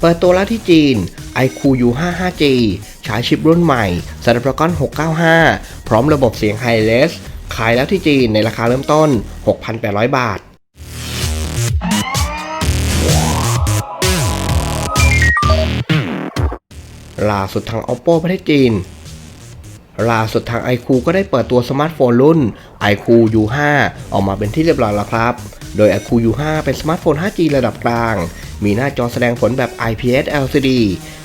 เปิดตัวแล้วที่จีน iQ U5 5G ช้ชิปรุ่นใหม่ Snapdragon 695 พร้อมระบบเสียง Hi-Res ขายแล้วที่จีนในราคาเริ่มต้น 6,800 บาทล่าสุดทาง Oppo ประเทศจีนล่าสุดทาง iQOO ก็ได้เปิดตัวสมาร์ทโฟนรุ่น iQOO U5 ออกมาเป็นที่เรียบร้อยแล้วครับ โดย iQOO U5 เป็นสมาร์ทโฟน 5G ระดับกลาง มีหน้าจอแสดงผลแบบ IPS LCD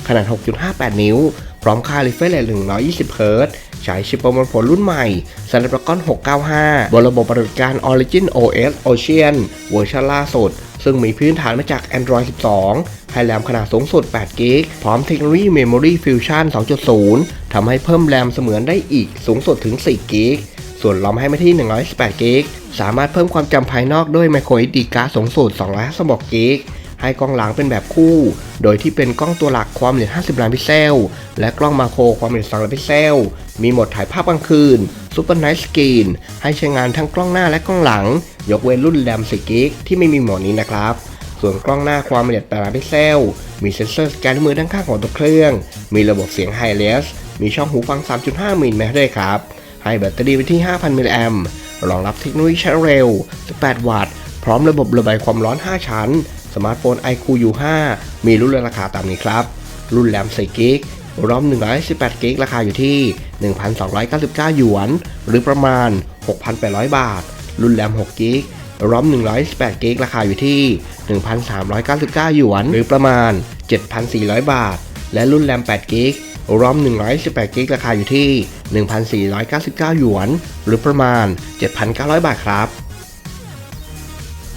ขนาด 6.58 นิ้ว พร้อมค่า refresh rate 120 Hz ใช้ชิปประมวลผลรุ่นใหม่ Snapdragon 695 บนระบบปฏิบัติการ Origin OS Ocean เวอร์ชันล่าสุด ซึ่งมีพื้นฐานมาจาก Android 12 ให้แรมขนาดสูงสุด8 g b พร้อมเทคโนโลยี Memory Fusion 2.0 ทำให้เพิ่มแรมเสมือนได้อีกสูงสุดถึง4 g b ส่วนรอมให้มาที่ 118 g b สามารถเพิ่มความจำภายนอกด้วย micro SD card สูงสุด256 g b ให้กล้องหลังเป็นแบบคู่ โดยที่เป็นกล้องตัวหลักความละเอียด 50 ล้านพิกเซล และกล้องมาโครความละเอียด2ล้านพิกเซล มีโหมดถ่ายภาพกลางคืน Super Night Screen ให้ใช้งานทั้งกล้องหน้าและกล้องหลัง ยกเว้นรุ่นแรม4 g b ที่ไม่มีโหมดนี้นะครับส่วนกล้องหน้าความละเอียด8ล้านพิกเซล มีเซ็นเซอร์สแกนมือด้านข้างของตัวเครื่อง มีระบบเสียงไฮเลส มีช่องหูฟัง 3.5 มิลลิเมตรด้วยครับ ให้แบตเตอรี่ไว้ที่ 5,000 มิลลิแอมป์รองรับเทคโนโลยีชาร์จเร็ว 18 วัตต์ พร้อมระบบระบายความร้อน 5 ชั้น สมาร์ทโฟน iQOO U5 มีรุ่นราคาตามนี้ครับ รุ่นแรม4กิกรอม118กิกราคาอยู่ที่ 1,299 หยวน หรือประมาณ 6,800 บาท รุ่นแรม6กิกรอม118กิกราคาอยู่ที่ 1,399 หยวน หรือประมาณ 7,400 บาท และรุ่นแรม8กิกรอม118กิกราคาอยู่ที่ 1,499 หยวน หรือประมาณ 7,900 บาทครับ